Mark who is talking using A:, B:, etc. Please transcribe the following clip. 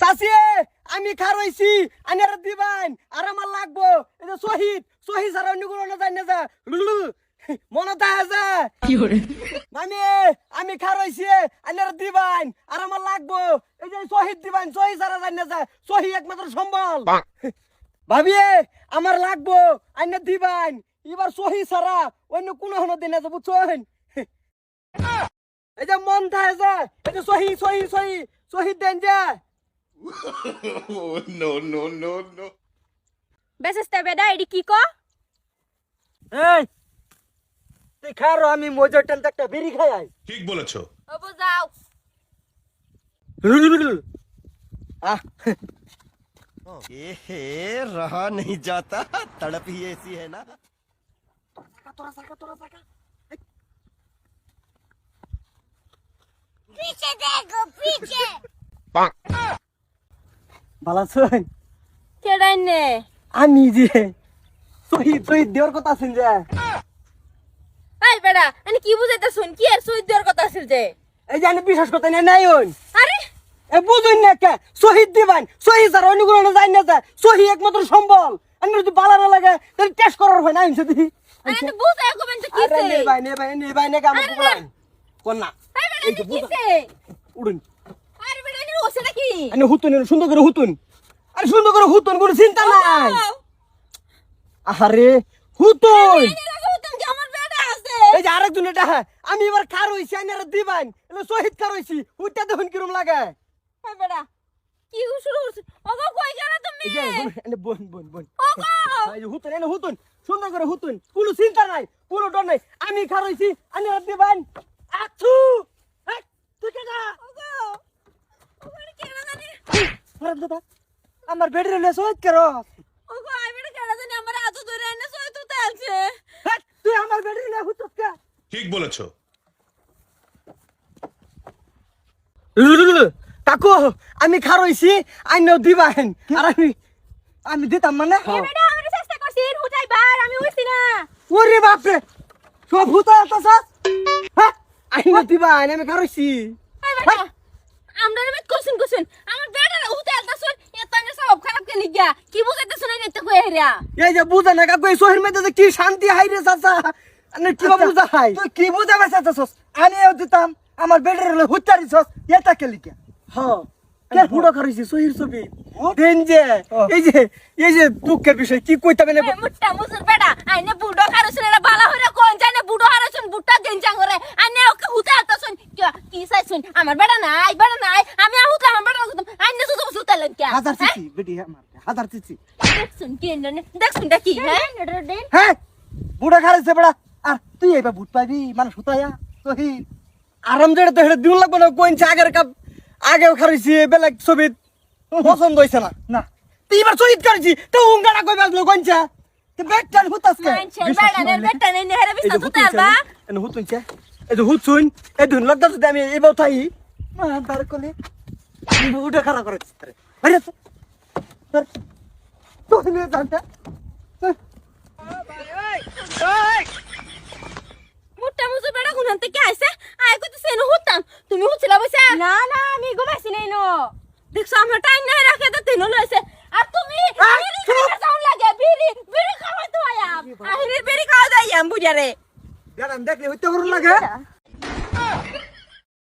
A: চাচি আমি খার হইছি আনারা দিবান আর আমার লাগবো। এটা শহীদ শহীদ সারা অন্য কোনো না জানি না যা। লুলু, মনে যা। মামি আমি খার হইছি আনারা দিবান আর আমার লাগবো। এই যে শহীদ দিবান শহীদ সারা জানি না যা। শহীদ একমাত্র সম্বল। ভাবি আমার লাগবো আইনা দিবান। এবার সহি সারা অন্য কোনো হনো দিন আছে বুঝছেন এই যে মন থাকে যে। এই যে সহি সহি সহি শহীদ দেন যে।
B: Oh, no, no, no, no.
C: বেসেস্তা বেডা এডি কি ক
A: এই তুই খারো আমি মজর টানতে একটা বিড়ি খাই আই
B: ঠিক বলেছো
C: ও বুঝাও
A: আহ
D: ए रहा नहीं जाता तड़प ही ऐसी है ना
A: তোরা সাকা তোরা সাকা
C: পিছে দেখো পিছে
A: ভালো আছেন
C: কেডাই নে
A: আমি যে শহীদ শহীদ দেওয়ার কথা আছেন যে
C: আই বেডা আমি কি বুঝাইতে শুন কি আর সুই দেওয়ার কথা আছিল যে
A: এই যে আমি বিশ্বাস করতে না নাই হন
C: আরে
A: এ বুঝুন না কে শহীদ দিবান শহীদ অন্য কোনো যাই না যায় শহীদ একমাত্র সম্বল আমি যদি বালা না লাগে তাহলে টেস্ট করার হয় না আমি যদি
C: আরে বুঝাই কবেন তো
A: আরে নে ভাই নে ভাই নে ভাই নে কাম
C: আরে
A: কোন না এই যে বুঝা। উড়ুন
C: আরে বেডা নি ওসে নাকি
A: আরে হুতুন সুন্দর করে হুতুন। আরে সুন্দর করে হুতুন কোনো চিন্তা নাই। আরে হুতুন!
C: আমার আছে।
A: এই যে আরেকজন এটা আমি এবার কার হইছি? আমি আর দিবান। এলো শহীদ কার হইছি? দেখুন কিরম লাগে।
C: আই কি শুরু ওগো কই গেলা তুমি?
A: এনে বোন বোন বোন
C: ওগো!
A: এই যে হুতুন এনে হুতুন সুন্দর করে হুতুন। কোনো চিন্তা নাই কোনো ডর নাই। আমি কার হইছি? আমি আর দিবান। আছু তুই কেডা
C: ওগো!
A: আরে দাদা আমার বেডরে লে শহীদ করো
C: ওগো আই বেডা কেডা জানি আমার হাত ধরে এনে সই তো তেলছে
A: হেৎ, তুই আমার বেডরে লে হুতুস কা
B: ঠিক বলেছ
A: কাকু আমি খার হইছি আইন দিবাহেন আর আমি আমি দিতাম মানে
C: আমি চেষ্টা করছি হুটাই বার আমি হইছি না
A: ওরে বাপরে সব ভূতা আতাস হ্যাঁ আইন দিবাহেন আমি খার হইছি
C: আমরা নেমে কোশ্চেন কোশ্চেন আমার বেটা হুতে আলতা শুন এত না সব খারাপ কে নিগা কি বুঝাইতে হেরিয়া
A: এই যে বুঝা না কাকু এই শহরের মধ্যে কি শান্তি হাই রে চাচা। আনে কি বুঝা হাই তুই কি বুঝা বেসাতেছস আমি এও দিতাম আমার বেডের হলে হুচ্চারিছস এটা কে লিখে? হ্যাঁ কে বুড়ো খারিছি শহীদ ছবি? দেন যে এই যে এই যে দুঃখের বিষয় কি কইতাম না
C: মুট্টা মুসুর বেটা আইনে বুড়ো হারছুন এটা বালা হইরা কোন জানে বুড়ো হারছুন বুট্টা গেঞ্জাং করে আইনে ওকে হুতে কি চাইছুন আমার বেটা নাই বেটা নাই। আমি হুতে আমার বেটা গুতম আইনে সুসু সুতে লন কে
A: হাজার চিচি বেটি আমার হাজার চিচি।
C: দেখছুন কি এনে দেখছুন টা হ্যাঁ
A: হ্যাঁ বুড়া খারিছে বড়া। আর তুই এইবা ভূত পাবি মানুষ হুতায়া শহীদ আরাম যেটা তো হেটা দিন লাগবে না কোনছে আগের কাপ আগেও খারিছি বেলেগ ছবি পছন্দ হইছে না? না। তুই এবার শহীদ খারিছি তো উঙ্গাটা কই বাজলো তো বেটার হুতাস কে
C: মানছেন বেটা নে নে হেরে বিস্তা সুতে আলবা
A: এনে হুতুনছে এই যে হুতুন এই ধুন লাগদা যদি আমি থাই তার কোলে খারাপ করে জানতা?
C: মুট্টা গুনান থেকে আইছে? হুতাম তুমি হুছিলা বইছে? না না আমি ঘুমাইছি নাই নো। দেখছ আমার টাইম নাই রাখে তো তিন লইছে। আর তুমি বিড়ি লাগে বিড়ি বিড়ি তো বিড়ি খাওয়া বুঝারে
A: দেখলে হইতে করুন লাগে